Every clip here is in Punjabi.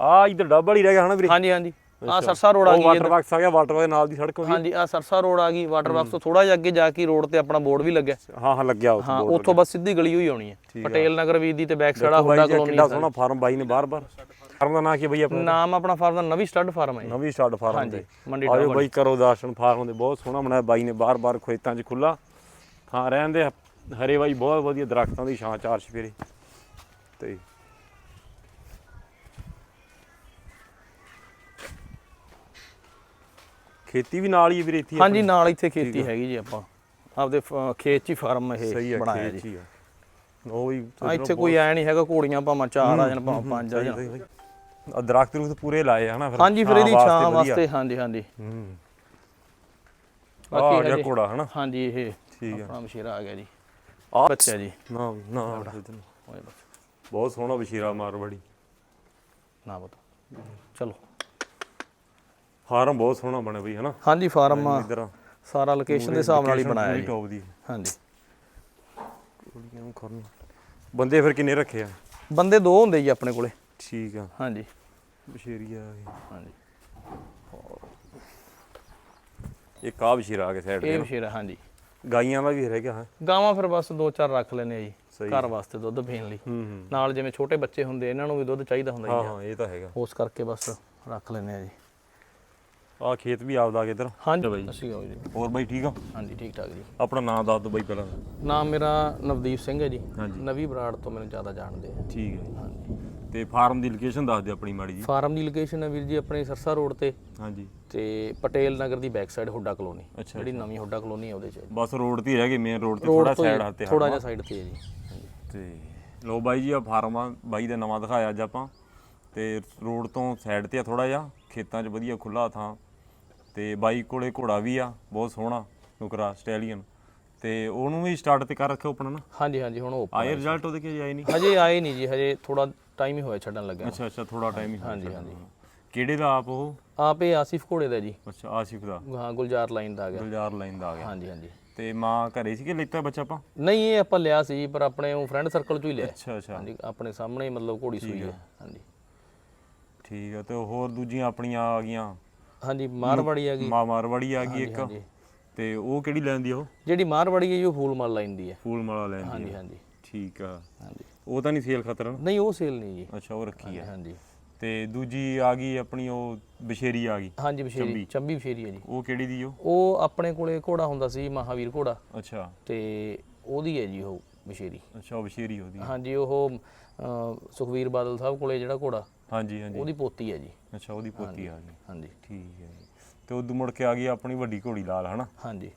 ਆ ਇਧਰ ਡੱਬਲ ਹੀ ਰਹਿ ਗਿਆ ਹਨਾ ਵੀਰੇ? ਹਾਂਜੀ ਹਾਂਜੀ। ਆ ਸਰਸਾ ਰੋਡ ਆ ਗਈ ਵਾਟਰ ਬਾਕਸ ਆ ਗਿਆ ਵਾਟਰ ਦੇ ਨਾਲ ਦੀ ਸੜਕ ਹੋ ਗਈ। ਹਾਂਜੀ ਆ ਸਰਸਾ ਰੋਡ ਆ ਗਈ ਵਾਟਰ ਬਾਕਸ ਤੋਂ ਥੋੜਾ ਜਿਹਾ ਅੱਗੇ ਜਾ ਕੇ ਰੋਡ ਤੇ ਆਪਣਾ ਬੋਰਡ ਵੀ ਲੱਗਿਆ। ਹਾਂ ਹਾਂ ਲੱਗਿਆ ਉਸ ਹਾਂ ਉੱਥੋਂ ਬਸ ਸਿੱਧੀ ਗਲੀ ਹੋਈ ਆਉਣੀ ਹੈ। ਪਟੇਲ ਨਗਰ ਵੀਦੀ ਤੇ ਬੈਕ ਸਾਈਡ ਆ ਜੀ ਕਲੋਨੀ ਕਿੰਨਾ ਸੋਹਣਾ ਫਾਰਮ ਬਾਈ ਨੇ ਬਾਰ-ਬਾਰ ਫਾਰਮ ਦਾ ਨਾਂ ਕੀ ਹੈ ਬਾਈ ਆਪਣਾ? ਨਾਮ ਆਪਣਾ ਫਾਰਮ ਦਾ ਨਵੀਂ ਸਟੱਡ ਫਾਰਮ ਹੈ। ਨਵੀਂ ਸਟਾਰਟ ਫਾਰਮ ਦੇ। ਮੰਡੀ ਆਜੋ ਬਾਈ ਕਰੋ ਦਰਸ਼ਨ ਫਾਰਮ ਦੇ ਬਹੁਤ ਸੋਹਣਾ ਬਣਾਇਆ ਬਾਈ ਨੇ ਬਾਰ-ਬਾਰ ਖੇਤਾਂ 'ਚ ਖੁੱਲਾ ਥਾਂ ਰਹਿਣ ਦੇ ਹਰੇ ਬਾਈ ਬਹੁਤ ਵਧੀਆ ਦਰਖਤਾਂ ਦੀ ਛਾਂ ਚਾਰ ਛਫੇਰੇ ਤੇ ਖੇਤੀ ਵੀ ਨਾਲ ਹੀ ਵੀਰੇ ਇੱਥੇ ਹੀ ਹਾਂਜੀ ਨਾਲ ਇੱਥੇ ਖੇਤੀ ਹੈਗੀ ਜੀ ਆਪਾਂ। ਆਪਦੇ ਫ- ਖੇਤ 'ਚ ਹੀ ਫਾਰਮ ਸਹੀ ਇਹ ਬਣਾਇਆ ਜੀ। ਆ। ਉਹ ਵੀ ਆ ਇੱਥੇ ਕੋਈ ਐ ਨਹੀਂ ਹੈਗਾ ਘੋੜੀਆਂ ਭਾਵੇਂ ਚਾਰ ਆ ਜਾਣ ਭਾਵੇਂ ਪੰਜ ਆ ਜਾਣ। ਆ ਦਰਖਤ ਰੁਖਤ ਪੂਰੇ ਲਾਏ ਆ ਹਨਾ ਫਿਰ? ਹਾਂਜੀ ਫਿਰ ਇਹਦੀ ਛਾਂ। ਵਾਸਤੇ ਹਾਂਜੀ ਹਾਂਜੀ। ਹੂੰ। ਬਾਕੀ ਆ ਗਿਆ ਹਜੇ- ਘੋੜਾ ਹਨਾ? ਹਾਂਜੀ ਇਹ ਠੀਕ ਆ। ਆਪਣਾ ਮਸ਼ੀਰਾ ਆ ਗਿਆ ਜੀ। ਆ ਬੱਚਾ ਜੀ। ਨਾ ਨਾ ਓਏ ਬੱਚਾ। ਬਹੁਤ ਸੋਹਣਾ ਬਸ਼ੀਰਾ ਮਾਰਵਾੜੀ ਨਾ ਬਤਾ ਚਲੋ। ਫਾਰਮ ਬਹੁਤ ਸੋਹਣਾ ਬਣਿਆ ਬਈ ਹਨਾ? ਹਾਂਜੀ ਫਾਰਮ ਸਾਰਾ ਲੋਕੇਸ਼ਨ ਦੇ ਹਿਸਾਬ ਨਾਲ ਹੀ ਬਣਾਇਆ ਜੀ। ਟੌਪ ਦੀ। ਹਾਂਜੀ। ਕੁੜੀਆਂ ਨੂੰ ਖੜਨ ਬੰਦੇ ਫਿਰ ਕਿੰਨੇ ਰੱਖੇ ਆ? ਬੰਦੇ ਦੋ ਹੁੰਦੇ ਜੀ ਆਪਣੇ ਕੋਲੇ। ਠੀਕ ਆ। ਹਾਂਜੀ। ਆ ਗਈ। ਹਾਂਜੀ। ਇੱਕ ਆ ਬਸ਼ੀਰਾ ਆ ਕੇ ਸਾਈਡ ਇਹ ਤੇ ਮਸ਼ੀਰਾ ਹਾਂਜੀ। ਗਾਈਆਂ ਦਾ ਵੀ ਰਹਿ ਗਿਆ ਹਾਂ? ਗਾਵਾਂ ਫਿਰ ਬਸ ਦੋ ਚਾਰ ਰੱਖ ਲੈਨੇ ਆ ਜੀ ਘਰ ਵਾਸਤੇ ਦੁੱਧ ਪੀਣ ਲਈ। ਨਾਲ ਜਿਵੇਂ ਛੋਟੇ ਬੱਚੇ ਹੁੰਦੇ ਇਹਨਾਂ ਨੂੰ ਵੀ ਦੁੱਧ ਚਾਹੀਦਾ ਹੁੰਦਾ ਹਾਂ ਜੀ। ਹਾਂ ਇਹ ਤਾਂ ਹੈਗਾ। ਉਸ ਕਰਕੇ ਬਸ ਰੱਖ ਲੈਨੇ ਆ ਜੀ। ਆ ਖੇਤ ਵੀ ਆਪਦਾ ਕੇ ਇਧਰ। ਹਾਂਜੀ। ਬਾਈ। ਅਸੀਂ ਆਓ ਜੀ। ਹੋਰ ਬਾਈ ਠੀਕ ਆ ਹਾਂਜੀ ਠੀਕ ਠਾਕ ਜੀ। ਆਪਣਾ ਨਾਮ ਦੱਸ ਦਿਓ ਬਾਈ ਪਹਿਲਾਂ ਨਾਮ ਮੇਰਾ ਨਵਦੀਪ ਸਿੰਘ ਹੈ ਜੀ। ਹਾਂਜੀ। ਨਵੀ ਬਰਾੜ ਤੋਂ ਮੈਨੂੰ ਜ਼ਿਆਦਾ ਜਾਣਦੇ ਆ। ਠੀਕ ਹੈ ਜੀ। ਹਾਂਜੀ। ਤੇ ਫਾਰਮ ਦੀ ਲੋਕੇਸ਼ਨ ਦੱਸ ਦਿਓ ਆਪਣੀ ਮਾੜੀ ਜੀ। ਫਾਰਮ ਦੀ ਲੋਕੇਸ਼ਨ ਹੈ ਵੀਰ ਜੀ ਆਪਣੇ ਸਰਸਾ ਰੋਡ ਤੇ। ਹਾਂਜੀ। ਤੇ ਪਟੇਲ ਨਗਰ ਦੀ ਬੈਕ ਸਾਈਡ ਹੁੱਡਾ ਕਲੋਨੀ। ਜਿਹੜੀ ਨਵੀਂ ਹੁੱਡਾ ਕਲੋਨੀ ਹੈ ਉਹਦੇ ਚ ਹੈ। ਬਸ ਰੋਡ ਤੇ ਹੀ ਰਹਿ ਗਏ ਮੇਨ ਰੋਡ ਤੇ ਥੋੜਾ ਸਾਈਡ ਹੱਤੇ ਥੋੜਾ ਜਿਹਾ ਸਾਈਡ ਤੇ ਹੈ ਜੀ। ਤੇ ਲੋ ਬਾਈ ਜੀ ਆ ਫਾਰਮ ਆ ਬਾਈ ਦਾ ਨਵਾਂ ਦਿਖਾਇਆ ਅੱਜ ਆਪਾਂ। ਤੇ ਰੋਡ ਤੋਂ ਸਾਈਡ ਤੇ ਆ ਥੋੜਾ ਜਿਹਾ ਖੇਤਾਂ 'ਚ ਵਧੀਆ ਖੁੱਲਾ ਥਾਂ। ਤੇ ਬਾਈ ਕੋਲੇ ਘੋੜਾ ਵੀ ਆ ਬਹੁਤ ਸੋਹਣਾ ਨੁਕਰਾ ਸਟੈਲੀਅਨ ਤੇ ਉਹਨੂੰ ਵੀ ਸਟਾਰਟ ਤੇ ਕਰ ਰੱਖਿਓ ਆਪਣਾ ਨਾ। ਹਾਂਜੀ ਹਾਂਜੀ ਹੁਣ ਓਪਨ ਆਏ ਰਿਜ਼ਲਟ ਉਹਦੇ ਕਿ ਆਏ ਨਹੀਂ ਹਜੇ ਆਏ ਨਹੀਂ ਜੀ ਹਜੇ ਥੋੜਾ ਟਾਈਮ ਹੀ ਹੋਇਆ ਛੱਡਣ ਲੱਗਿਆ ਅੱਛਾ ਅੱਛਾ ਥੋੜਾ ਟਾਈਮ ਹੀ ਹੋਇਆ ਹਾਂਜੀ। ਹਾਂਜੀ। ਕਿਹੜੇ ਦਾ ਆਪ ਉਹ? ਆਪ ਇਹ ਆਸਿਫ ਘੋੜੇ ਦਾ ਜੀ। ਅੱਛਾ ਆਸਿਫ ਦਾ। ਹਾਂ ਗੁਲਜ਼ਾਰ ਲਾਈਨ ਦਾ ਆ ਗਿਆ। ਗੁਲਜ਼ਾਰ ਲਾਈਨ ਦਾ ਆ ਗਿਆ। ਹਾਂਜੀ ਹਾਂਜੀ। ਤੇ ਮਾਂ ਘਰੇ ਸੀ ਕਿ ਲੈਤਾ ਬੱਚਾ ਆਪਾਂ? ਨਹੀਂ ਇਹ ਆਪਾਂ ਲਿਆ ਸੀ ਪਰ ਆਪਣੇ ਉਹ ਫਰੈਂਡ ਸਰਕਲ ਚੋਂ ਹੀ ਲਿਆ। ਅੱਛਾ ਅੱਛਾ। ਹਾਂਜੀ ਆਪਣੇ ਸਾਹਮਣੇ ਮਤਲਬ ਘੋੜੀ ਸੂਈ ਹੈ। ਹਾਂਜੀ। ਠੀਕ ਆ ਤੇ ਹੋਰ ਦੂਜੀਆਂ ਆਪਣੀਆਂ ਆ ਗਈਆਂ। ਹਾਂਜੀ ਮਾਰਵਾੜੀ ਆ ਗਈ। ਮਾਂ ਮਾਰਵਾੜੀ ਆ ਗਈ ਇੱਕ। ਹਾਂਜੀ। ਤੇ ਉਹ ਕਿਹੜੀ ਲੈਂਦੀ ਉਹ? ਜਿਹੜੀ ਮਾਰਵਾੜੀ ਹੈ ਜੀ ਉਹ ਫੂਲ ਮਾਲ ਲਾਈਨ ਦੀ ਹੈ ਫੂਲ ਮਾਲਾ ਲੈਂਦੀ ਹਾਂਜੀ ਆ। ਹਾਂਜੀ ਠੀਕ ਆ। ਹਾਂਜੀ। ਉਹ ਤਾਂ ਨਹੀਂ ਸੇਲ ਖਤਰ ਨਹੀਂ ਉਹ ਸੇਲ ਨਹੀਂ ਜੀ। ਅੱਛਾ ਉਹ ਰੱਖੀ ਆ। ਹਾਂਜੀ ਤੇ ਦੂਜੀ ਆ ਗਈ ਆਪਣੀ ਉਹ ਬਸ਼ੇਰੀ ਆ ਗਈ। ਹਾਂਜੀ ਬਸ਼ੇਰੀ ਚੰਬੀ। ਬਸ਼ੇਰੀ ਹੈ ਜੀ। ਉਹ ਕਿਹੜੀ ਦੀ ਉਹ? ਉਹ ਆਪਣੇ ਕੋਲੇ ਘੋੜਾ ਹੁੰਦਾ ਸੀ ਮਹਾਵੀਰ ਘੋੜਾ। ਅੱਛਾ। ਤੇ ਉਹਦੀ ਹੈ ਜੀ ਉਹ ਬਸ਼ੇਰੀ। ਅੱਛਾ ਉਹ ਬਸ਼ੇਰੀ ਉਹਦੀ ਹਾਂਜੀ ਉਹ ਸੁਖਵੀਰ ਬਾਦਲ ਸਾਹਿਬ ਕੋਲੇ ਜਿਹੜਾ ਘੋੜਾ ਹਾਂਜੀ ਹਾਂਜੀ। ਉਹਦੀ ਪੋਤੀ ਹੈ ਜੀ। ਅੱਛਾ ਉਹਦੀ ਪੋਤੀ ਆ ਗਈ ਹਾਂਜੀ। ਠੀਕ ਹੈ ਜੀ। ਤੇ ਉਦੋਂ ਮੁੜ ਕੇ ਆ ਗਈ ਆਪਣੀ ਵੱਡੀ ਘੋੜੀ ਲਾਲ ਹਨਾ? ਹਾਂਜੀ।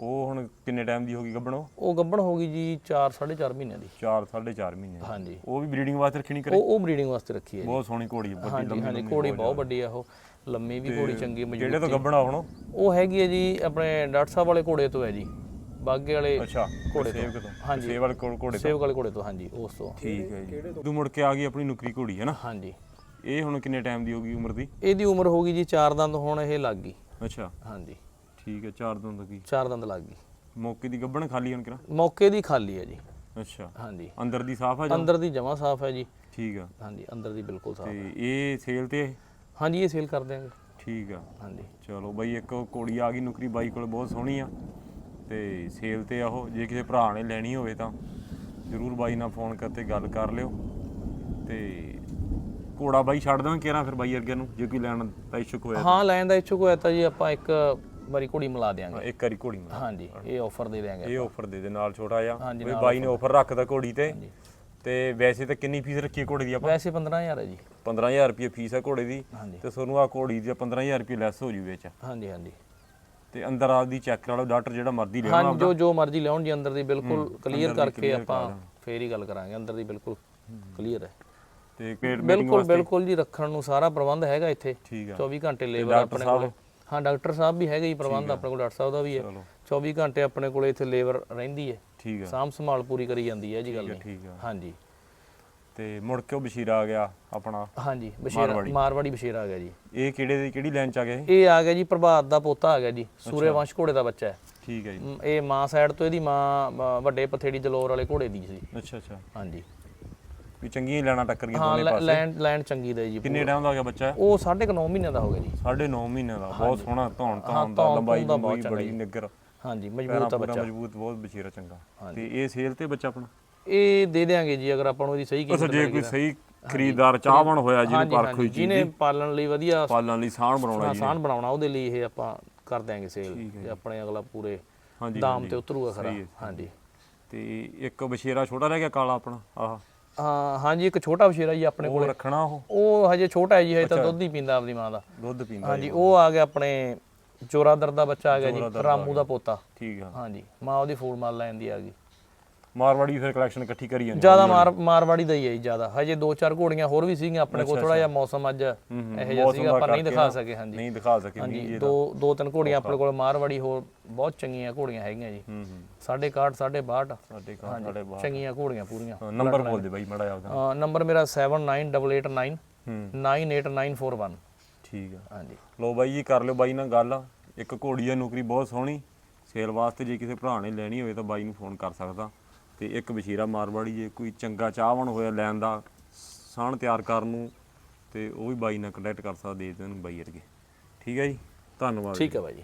ਉਹ ਹੁਣ ਕਿੰਨੇ ਟਾਈਮ ਦੀ ਹੋ ਗਈ ਗੱਭਣੋ? ਉਹ ਗੱਭਣ ਹੋ ਗਈ ਜੀ 4 4.5 ਮਹੀਨਿਆਂ ਦੀ। 4 4.5 ਮਹੀਨੇ। ਹਾਂਜੀ। ਉਹ ਵੀ ਬਰੀਡਿੰਗ ਵਾਸਤੇ ਰੱਖਣੀ ਕਰੇ? ਉਹ ਉਹ ਬਰੀਡਿੰਗ ਵਾਸਤੇ ਰੱਖੀ ਹੈ ਜੀ। ਬਹੁਤ ਸੋਹਣੀ ਘੋੜੀ ਹੈ ਵੱਡੀ ਹਾਂਜੀ ਹਾਂਜੀ ਘੋੜੀ ਬਹੁਤ ਵੱਡੀ ਆ ਉਹ। ਲੰਮੀ ਵੀ ਘੋੜੀ ਚੰਗੀ ਮਜ਼ਬੂਤ ਜਿਹੜੇ ਤੋਂ ਗੱਭਣਾ ਹੁਣ? ਉਹ ਹੈਗੀ ਹੈ ਜੀ ਆਪਣੇ ਡਾਕਟਰ ਸਾਹਿਬ ਵਾਲੇ ਘੋੜੇ ਤੋਂ ਹੈ ਜੀ। ਬਾਗੇ ਵਾਲੇ ਅੱਛਾ ਘੋੜੇ ਸੇਵ ਕਿਤੋਂ ਹਾਂਜੀ। ਸੇਵ ਵਾਲੇ ਘੋੜੇ ਤੋਂ? ਸੇਵਕ ਵਾਲੇ ਘੋੜੇ ਤੋਂ ਹਾਂਜੀ ਉਸ ਤੋਂ। ਠੀਕ ਹੈ ਜੀ। ਉਦੋਂ ਮੁੜ ਕੇ ਆ ਗਈ ਆਪਣੀ ਨੁਕਰੀ ਘੋੜੀ ਹੈ ਨਾ? ਹਾਂਜੀ। ਇਹ ਹੁਣ ਕਿੰਨੇ ਟਾਈਮ ਦੀ ਹੋ ਗਈ ਉਮਰ ਦੀ? ਇਹਦੀ ਉਮਰ ਹੋ ਗਈ ਜੀ 4 ਦੰਦ ਹੁਣ ਇਹ ਲੱਗ ਗਈ। ਅੱਛਾ। ਹਾਂਜੀ। ਠੀਕ ਹੈ ਚਾਰ ਦਿਨ ਦੀ 4 ਦੰਦ ਲੱਗ ਗਈ। ਮੌਕੇ ਦੀ ਗੱਭਣ ਖਾਲੀ ਹੁਣ ਕਿਰਾ ਮੌਕੇ ਦੀ ਖਾਲੀ ਹੈ ਜੀ। ਅੱਛਾ। ਹਾਂਜੀ। ਅੰਦਰ ਦੀ ਸਾਫ਼ ਆ ਜਾਂ? ਅੰਦਰ ਦੀ ਜਮਾ ਸਾਫ਼ ਹੈ ਜੀ। ਠੀਕ ਆ। ਹਾਂਜੀ ਅੰਦਰ ਦੀ ਬਿਲਕੁਲ ਸਾਫ਼ ਤੇ ਇਹ ਸੇਲ ਤੇ ਹੈ? ਹਾਂਜੀ ਇਹ ਸੇਲ ਕਰ ਦਿਆਂਗੇ। ਠੀਕ ਆ। ਹਾਂਜੀ। ਚਲੋ ਬਾਈ ਇੱਕ ਘੋੜੀ ਆ ਗਈ ਨੁਕਰੀ ਬਾਈ ਕੋਲ ਬਹੁਤ ਸੋਹਣੀ ਆ। ਤੇ ਸੇਲ ਤੇ ਆ ਉਹ ਜੇ ਕਿਸੇ ਭਰਾ ਨੇ ਲੈਣੀ ਹੋਵੇ ਤਾਂ ਜਰੂਰ ਬਾਈ ਨਾਲ ਫੋਨ ਕਰਕੇ ਗੱਲ ਕਰ ਲਿਓ। ਤੇ ਘੋੜਾ ਬਾਈ ਛੱਡ ਦੇਵਾਂ ਕਿਹੜਾ ਫਿਰ ਬਾਈ ਅੱਗੇ ਨੂੰ ਜੇ ਕੋਈ ਲੈਣ ਦਾ ਇਸ਼ੂਕ ਹੋਇਆ ਹਾਂ ਲੈਣ ਦਾ ਇੱਛੁਕ ਹੋਇਆ ਤਾਂ ਜੀ ਆਪਾਂ ਇੱਕ ਵਾਰੀ ਘੋੜੀ ਮਿਲਾ ਦਿਆਂਗੇ। ਤਾਂ ਇੱਕ ਵਾਰੀ ਘੋੜੀ ਮਿਲ ਹਾਂਜੀ ਇਹ ਆਫਰ ਦੇ ਦਿਆਂਗੇ ਇਹ ਆਫਰ ਦੇ ਦੇ ਨਾਲ ਛੋਟਾ ਜਿਹਾ। ਵੀ ਬਾਈ ਨੇ ਆਫਰ ਰੱਖਦਾ ਘੋੜੀ ਤੇ। ਤੇ ਵੈਸੇ ਤਾਂ ਕਿੰਨੀ ਫੀਸ ਰੱਖੀ ਹੈ ਘੋੜੀ ਦੀ ਆਪਾਂ? ਵੈਸੇ 15000 ਹੈ ਜੀ। 15000 ਰੁਪਏ ਫੀਸ ਹੈ ਘੋੜੇ ਦੀ। ਤੇ ਤੁਹਾਨੂੰ ਆ ਘੋੜੀ ਦੀ 15000 ਰੁਪਏ ਲੈਸ ਹੋ ਜੂ ਵਿੱਚ। ਹਾਂਜੀ ਹਾਂਜੀ। ਤੇ ਅੰਦਰ ਆਪਦੀ ਚੈੱਕ ਕਰਾ ਲਓ ਡਾਕਟਰ ਜਿਹੜਾ ਮਰਜ਼ੀ ਲਿਆਉਣਾ ਹਾਂਜੀ ਜੋ ਜੋ ਮਰਜ਼ੀ ਲਿਆਉਣ ਜੀ ਅੰਦਰ ਦੀ ਬਿਲਕੁਲ ਕਲੀਅਰ ਕਰਕੇ ਆਪਾਂ ਫੇਰ ਹੀ ਗੱਲ ਕਰਾਂਗੇ ਅੰਦਰ ਦੀ ਬਿਲਕੁਲ ਕਲੀਅਰ ਹੈ। ਤੇ ਪੇਟ ਬਿਲਕੁਲ ਬਿਲਕੁਲ ਜੀ ਰੱਖਣ ਨੂੰ ਸਾਰਾ ਪ੍ਰਬੰਧ ਹੈਗਾ ਇੱਥੇ। ਠੀਕ ਆ। 24 ਘੰਟੇ ਲੇਬਰ ਆਪਣੇ ਕੋਲ। ਹਾਂ ਡਾਕਟਰ ਸਾਹਿਬ ਵੀ ਹੈਗੇ ਜੀ ਪ੍ਰਬੰਧ ਆਪਣੇ ਕੋਲ ਡਾਕਟਰ ਸਾਹਿਬ ਦਾ ਵੀ ਹੈ। ਚਲੋ। 24 ਘੰਟੇ ਆਪਣੇ ਕੋਲ ਇੱਥੇ ਲੇਬਰ ਰਹਿੰਦੀ ਹੈ। ਠੀਕ ਆ। ਸਾਂਭ ਸੰਭਾਲ ਪੂਰੀ ਕਰੀ ਜਾਂਦੀ ਹੈ ਜੀ ਗੱਲ ਨਹੀਂ। ਹਾਂਜੀ। ਤੇ ਮੁੜ ਕੇ ਉਹ ਬਸ਼ੀਰਾ ਆ ਗਿਆ ਆਪਣਾ ਹਾਂਜੀ ਬਸ਼ੇਰਾ ਮਾਰਵਾੜੀ। ਬਸ਼ੇਰਾ ਆ ਗਿਆ ਜੀ। ਇਹ ਕਿਹੜੇ ਦੀ ਕਿਹੜੀ ਲਾਈਨ ਚ ਆ ਗਿਆ ਇਹ? ਇਹ ਆ ਗਿਆ ਜੀ ਪ੍ਰਭਾਤ ਦਾ ਪੋਤਾ ਆ ਗਿਆ ਜੀ ਸੂਰਯਵੰਸ਼ ਘੋੜੇ ਦਾ ਬੱਚਾ ਹੈ। ਠੀਕ ਹੈ ਜੀ। ਮ, ਇਹ ਮਾਂ ਸਾਈਡ ਤੋਂ ਇਹਦੀ ਮਾਂ ਅ, ਵੱਡੇ ਪਥੇੜੀ ਜਲੋਰ ਵਾਲੇ ਘੋੜੇ ਦੀ ਸੀ। ਅੱਛਾ ਅੱਛਾ। ਹਾਂਜੀ। ਵੀ ਚੰਗੀਆਂ ਲੈਣਾ ਟੱਕਰ ਗਈਆਂ ਹਾਂ ਦੋਨੇ ਲੈ- ਪਾਸੇ। ਲੈਂਡ ਲੈਂਡ ਚੰਗੀ ਦਾ ਜੀ ਕਿੰਨੇ ਟਾਈਮ ਦਾ ਹੋ ਗਿਆ ਬੱਚਾ? ਉਹ 9.5 ਮਹੀਨਿਆਂ ਦਾ ਹੋ ਗਿਆ ਜੀ। ਸਾਢੇ 9 ਮਹੀਨਿਆਂ ਦਾ ਬਹੁਤ ਸੋਹਣਾ ਧੌਣ ਧੌਣ ਦਾ ਧੌਣ ਲੰਬਾਈ ਧੂਣ ਦਾ ਬਹੁਤ ਲੰਬਾਈ ਚੰਗਾ ਬੜੀ ਜੀ। ਨਿੱਗਰ ਹਾਂਜੀ ਪੈਰਾਂ ਮਜ਼ਬੂਤ ਆ ਪੂਰਾ ਬੱਚਾ। ਮਜ਼ਬੂਤ ਬਹੁਤ ਬਸ਼ੀਰਾ ਚੰਗਾ। ਤੇ ਇਹ ਸੇਲ ਤੇ ਬੱਚਾ ਆਪਣਾ? ਇਹ ਦੇ ਦੇਾਂਗੇ ਜੀ ਅਗਰ ਆਪਾਂ ਨੂੰ ਇਹਦੀ ਸਹੀ ਅੱਛਾ ਕੀਮਤ ਜੇ ਕੋਈ ਸਹੀ ਖਰੀਦਦਾਰ ਚਾਹਵਣ ਹੋਇਆ ਜਿਹਨੂੰ ਪਰਖ ਹੋਈ ਜਿਹਨੇ ਪਾਲਣ ਲਈ ਵਧੀਆ ਪਾਲਣ ਲਈ ਸਾਣ ਬਣਾਉਣਾ ਜੀ ਆਸਾਨ ਬਣਾਉਣਾ ਉਹਦੇ ਲਈ ਇਹ ਆਪਾਂ ਕਰ ਦਿਆਂਗੇ ਸੇਲ ਤੇ ਆਪਣੇ ਅਗਲਾ ਪੂਰੇ ਦਾਮ ਤੇ ਉਤਰੂਗਾ ਖਰਾ। ਹਾਂਜੀ। ਤੇ ਇੱਕ ਬਸ਼ੀਰਾ ਛੋਟਾ ਰਹਿ ਗਿਆ ਕਾਲਾ ਆਪਣਾ ਆਹ। ਹਾਂ ਹਾਂਜੀ ਇੱਕ ਛੋਟਾ ਬਸ਼ੇਰਾ ਜੀ ਆਪਣੇ ਕੋਲ। ਰੱਖਣਾ ਉਹ? ਉਹ ਹਜੇ ਛੋਟਾ ਹੈ ਜੀ ਹਜੇ ਤਾਂ ਦੁੱਧ ਹੀ ਪੀਂਦਾ ਆਪਦੀ ਮਾਂ ਦਾ। ਦੁੱਧ ਪੀਂਦਾ ਹਾਂਜੀ ਉਹ ਆ ਗਿਆ ਆਪਣੇ ਚੋਰਾਦਰ ਦਾ ਬੱਚਾ ਆ ਗਿਆ ਜੀ ਰਾਮੂ ਦਾ ਪੋਤਾ। ਠੀਕ ਆ। ਹਾਂਜੀ ਮਾਂ ਉਹਦੀ ਫੂਲ ਮਾਲ ਲੈਣ ਦੀ ਆ ਗਈ। ਮਾਰਵਾੜੀ ਫਿਰ ਕਲੈਕਸ਼ਨ ਇਕੱਠੀ ਕਰੀ ਜਾਂਦੇ ਜ਼ਿਆਦਾ ਮਾਰ ਮਾਰਵਾੜੀ ਦਾ ਹੀ ਹੈ ਜੀ ਜ਼ਿਆਦਾ। ਹਜੇ ਦੋ ਚਾਰ ਘੋੜੀਆਂ ਹੋਰ ਵੀ ਸੀਗੀਆਂ ਆਪਣੇ ਕੋਲ ਥੋੜਾ ਜਿਹਾ ਮੌਸਮ ਅੱਜ ਇਹੋ ਜਿਹਾ ਸੀਗਾ ਆਪਾਂ ਨਹੀਂ ਦਿਖਾ ਸਕੇ ਹਾਂਜੀ। ਨਹੀਂ ਦਿਖਾ ਸਕੇ ਹਾਂਜੀ ਦੋ ਦੋ ਤਿੰਨ ਘੋੜੀਆਂ ਆਪਣੇ ਕੋਲ ਮਾਰਵਾੜੀ ਹੋਰ ਬਹੁਤ ਚੰਗੀਆਂ ਘੋੜੀਆਂ ਹੈਗੀਆਂ ਜੀ। ਸਾਢੇ 61 ਸਾਢੇ 62 ਸਾਡੇ ਘਰ ਸਾਡੇ ਬਾਹਰ ਚੰਗੀਆਂ ਘੋੜੀਆਂ ਪੂਰੀਆਂ। ਨੰਬਰ ਬੋਲ ਦੇ ਬਾਈ ਮੜਾ ਆਪਦਾ। ਨੰਬਰ ਮੇਰਾ 79889 ਹੂੰ। 98941 ਠੀਕ ਆ। ਹਾਂਜੀ। ਲੋ ਬਾਈ ਜੀ ਕਰ ਲਿਓ ਬਾਈ ਨਾਲ ਗੱਲ। ਇੱਕ ਘੋੜੀ ਆ ਨੌਕਰੀ ਬਹੁਤ ਸੋਹਣੀ। ਸੇਲ ਵਾਸਤੇ ਜੇ ਕਿਸੇ ਭਰਾ ਨੇ ਲੈਣੀ ਹੋਵੇ ਤਾਂ ਬਾਈ ਨੂੰ ਫੋਨ ਕਰ ਸਕਦਾ। ਤੇ ਇੱਕ ਬਸ਼ੀਰਾ ਮਾਰਵਾੜੀ ਜੇ ਕੋਈ ਚੰਗਾ ਚਾਹਵਣ ਹੋਇਆ ਲੈਣ ਦਾ ਸਾਣ ਤਿਆਰ ਕਰਨ ਨੂੰ ਤੇ ਉਹ ਵੀ ਬਾਈ ਨਾਲ ਕੰਟੈਕਟ ਕਰ ਸਕਦਾ ਦੇ ਦੇਣ ਬਾਈ ਵਰਗੇ। ਠੀਕ ਹੈ ਜੀ? ਧੰਨਵਾਦ ਠੀਕ ਹੈ ਬਾਈ ਜੀ।